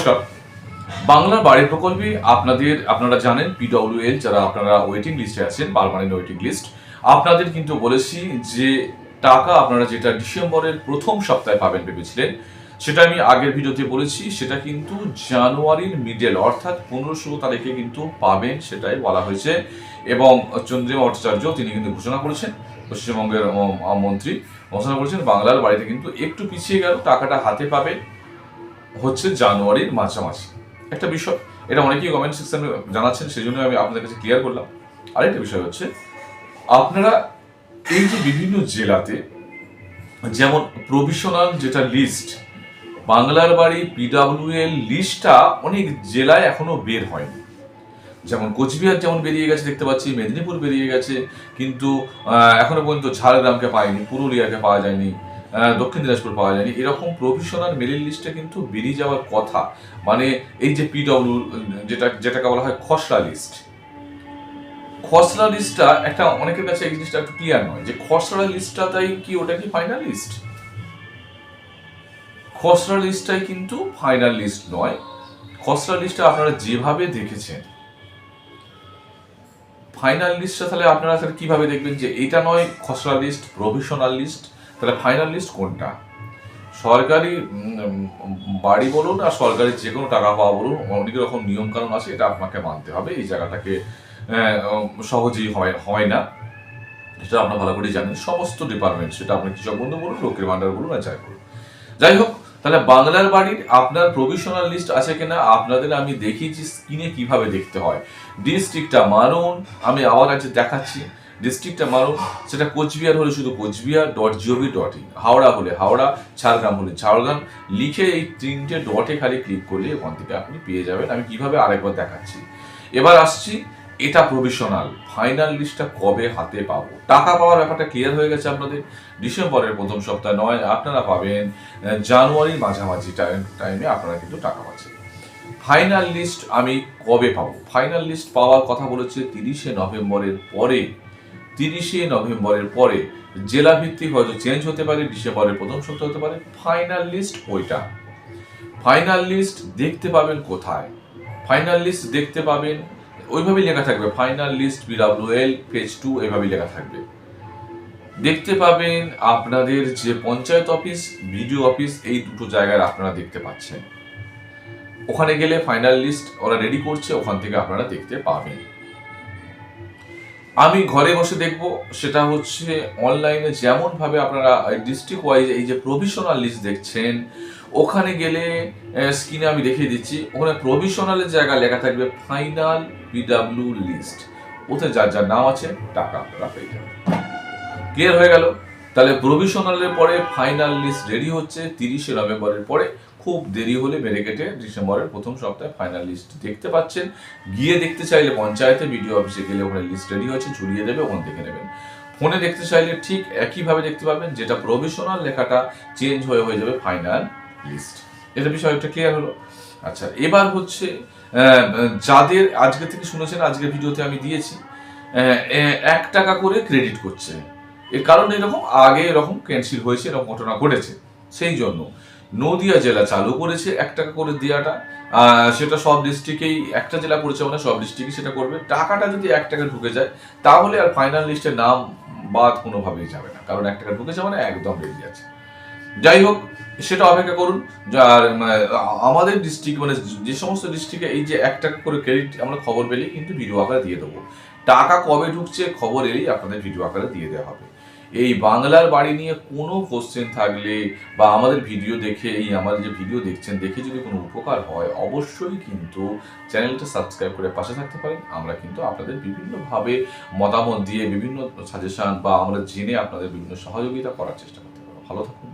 নমস্কার। বাংলা বাড়ি প্রকল্পে আপনাদের, আপনারা জানেন পিডব্লিউএল যারা আপনারা ওয়েটিং লিস্টে আছেন পারমানেন্ট ওয়েটিং লিস্ট আপনাদের কিন্তু বলেছি যে টাকা আপনারা যেটা ডিসেম্বরের প্রথম সপ্তাহে পাবেন ভেবেছিলেন, সেটা আমি আগের ভিডিওতে বলেছি, সেটা কিন্তু জানুয়ারির মিডল অর্থাৎ পনেরো তারিখে কিন্তু পাবেন, সেটাই বলা হয়েছে। এবং চন্দ্রিমা ভট্টাচার্য, তিনি কিন্তু ঘোষণা করেছেন, পশ্চিমবঙ্গের মন্ত্রী, ঘোষণা করেছেন, বাংলার বাড়িতে কিন্তু একটু পিছিয়ে গেল, টাকাটা হাতে পাবে হচ্ছে জানুয়ারির মাঝামাঝি। একটা বিষয় এটা অনেকেই কমেন্ট সেকশনে জানাচ্ছেন সেই জন্য আমি আপনাদের কাছে ক্লিয়ার করলাম। আরেকটা বিষয় হচ্ছে আপনারা এই যে বিভিন্ন জেলাতে যেমন প্রভিশনাল যেটা লিস্ট বাংলার বাড়ি পিডাব্লিউএল লিস্টটা অনেক জেলায় এখনও বের হয়নি। যেমন কোচবিহার যেমন বেরিয়ে গেছে দেখতে পাচ্ছি মেদিনীপুর বেরিয়ে গেছে কিন্তু আহ, এখনও পর্যন্ত ঝাড়গ্রামকে পায়নি পুরুলিয়াকে পাওয়া যায়নি দক্ষিণ দিনাজপুর পাওয়া যায়নি। এরকম প্রফেশনাল মেরিট লিস্টে কিন্তু বেরিয়ে যাওয়ার কথা। মানে এই যে পিডব্লিউ যেটা, যেটাকে বলা হয় খসড়া লিস্ট খসড়া লিস্টটা একটা, অনেকের কাছে এই জিনিসটা একটু ক্লিয়ার নয় যে খসড়া লিস্টটা তাই কি ওটা কি ফাইনাল লিস্ট খসড়া লিস্টটাই কিন্তু ফাইনাল লিস্ট নয়। খসড়া লিস্টটা আপনারা যেভাবে দেখেছেন ফাইনাল লিস্টটা তাহলে আপনারা তাহলে কীভাবে দেখবেন যে এটা নয় খসড়া লিস্ট প্রভিশনাল লিস্ট তাহলে ফাইনাল লিস্ট কোনটা? সরকারি বাড়ি বলুন আর সরকারি যে কোনো টাকা পাওয়া বলুন, অনেক রকম নিয়ম কানুন আছে, এটা আপনাকে মানতে হবে। এই জায়গাটাকে সহজেই হয় হয় না। সেটা আপনারা ভালো করে জানেন। সমস্ত ডিপার্টমেন্ট সেটা আপনি কৃষক বন্ধু বলুন, লক্ষ্মীর ভান্ডার বলুন আর যাই বলুন। যাই হোক, তাহলে বাংলার বাড়ির আপনার প্রভিশনাল লিস্ট আছে কিনা, আপনাদের আমি দেখিয়েছি স্ক্রিনে কীভাবে দেখতে হয়। ডিস্ট্রিক্টটা মারুন, আমি আবার আজ দেখাচ্ছি। ডিস্ট্রিক্টটা মারুন সেটা কোচবিহার হলে শুধু Coochbehar dot GOV dot in Howrah হলে হাওড়া, ঝাড়গ্রাম হলে ঝাড়গ্রাম। লিখে এই তিনটে ডটে খালি ক্লিক করলে ওখান থেকে আপনি পেয়ে যাবেন। আমি কীভাবে আরেকবার দেখাচ্ছি। এবার আসছি, এটা প্রভিশনাল ফাইনাল লিস্টটা কবে হাতে পাবো? টাকা পাওয়ার ব্যাপারটা ক্লিয়ার হয়ে গেছে আপনাদের। ডিসেম্বরের প্রথম সপ্তাহে নয়, আপনারা পাবেন জানুয়ারির মাঝামাঝি টাইম টাইমে আপনারা কিন্তু টাকা পাচ্ছেন। ফাইনাল লিস্ট আমি কবে পাবো? ফাইনাল লিস্ট পাওয়ার কথা বলেছে তিরিশে নভেম্বরের পরে। তিরিশে নভেম্বরের পরে জেলা ভিত্তিক হয়তো চেঞ্জ হতে পারে, ডিসেম্বরের প্রথম সপ্তাহ হতে পারে। ফাইনাল লিস্ট ওইটা। ফাইনাল লিস্ট দেখতে পাবেন কোথায়? ফাইনাল লিস্ট দেখতে পাবেন, ওইভাবেই লেখা থাকবে। Final list BWL page two এভাবেই লেখা থাকবে। দেখতে পাবেন আপনাদের যে পঞ্চায়েত অফিস বিডিও অফিস এই দুটো জায়গায় আপনারা দেখতে পাচ্ছেন। ওখানে গেলে ফাইনাল লিস্ট ওরা রেডি করছে, ওখান থেকে আপনারা দেখতে পাবেন। আমি ঘরে বসে দেখব, সেটা হচ্ছে অনলাইনে যেমন ভাবে আপনারা ডিস্ট্রিক্ট ওয়াইজ এই যে প্রভিশনাল লিস্ট দেখছেন, ওখানে গেলে স্ক্রিনে আমি দেখিয়ে দিচ্ছি, ওখানে প্রভিশনালের জায়গায় লেখা থাকবে ফাইনাল বিডাব্লিউ লিস্ট ওতে যার যার নাম আছে, টাকা আপনারা পেয়ে যাবেন। ক্লিয়ার হয়ে গেল? তাহলে প্রভিশনালের পরে ফাইনাল লিস্ট রেডি হচ্ছে, তিরিশে নভেম্বরের পরে। খুব দেরি হলে বেড়ে কেটে ডিসেম্বরের প্রথম সপ্তাহে ফাইনাল লিস্ট দেখতে পাচ্ছেন। গিয়ে দেখতে চাইলে পঞ্চায়েতে বিডিও অফিসে গেলে ওখানে লিস্ট রেডি হয়েছে ঝুলিয়ে দেবে ওখান থেকে নেবেন। ফোনে দেখতে চাইলে ঠিক একইভাবে দেখতে পাবেন যেটা প্রভিশনাল লেখাটা চেঞ্জ হয়ে হয়ে যাবে ফাইনাল লিস্ট এটা বিষয়টা ক্লিয়ার হলো। আচ্ছা এবার হচ্ছে যাদের আজকে থেকে শুনেছেন আজকের ভিডিওতে আমি দিয়েছি এক টাকা করে ক্রেডিট করছে। এর কারণ এরকম, আগে এরকম ক্যান্সেল হয়েছে, এরকম ঘটনা ঘটেছে। সেই জন্য নদিয়া জেলা চালু করেছে এক টাকা করে দেওয়াটা। সেটা সব ডিস্ট্রিক্টেই একটা জেলা করেছে মানে সব ডিস্ট্রিক্টই সেটা করবে। টাকাটা যদি এক টাকা ঢুকে যায় তাহলে আর ফাইনাল লিস্টের নাম বাদ কোনোভাবেই যাবে না। কারণ এক টাকা ঢুকেছে মানে একদম রেডি আছে। যাই হোক সেটা অপেক্ষা করুন। আর মানে, আমাদের ডিস্ট্রিক্ট মানে যে সমস্ত ডিস্ট্রিক্টে এই যে এক টাকা করে ক্রেডিট আমরা খবর পেলেই কিন্তু ভিডিও আকারে দিয়ে দেবো। টাকা কবে ঢুকছে খবর এলেই আপনাদের ভিডিও আকারে দিয়ে দেওয়া হবে। এই বাংলার বাড়ি নিয়ে কোনো কোশ্চেন থাকলে বা আমাদের ভিডিও দেখে, এই আমাদের যে ভিডিও দেখছেন, দেখে যদি কোনো উপকার হয়, অবশ্যই কিন্তু চ্যানেলটা সাবস্ক্রাইব করে পাশে থাকতে পারেন। আমরা কিন্তু আপনাদের বিভিন্নভাবে মতামত দিয়ে, বিভিন্ন সাজেশান বা আমরা জেনে আপনাদের বিভিন্ন সহযোগিতা করার চেষ্টা করতে পারব। ভালো থাকুন।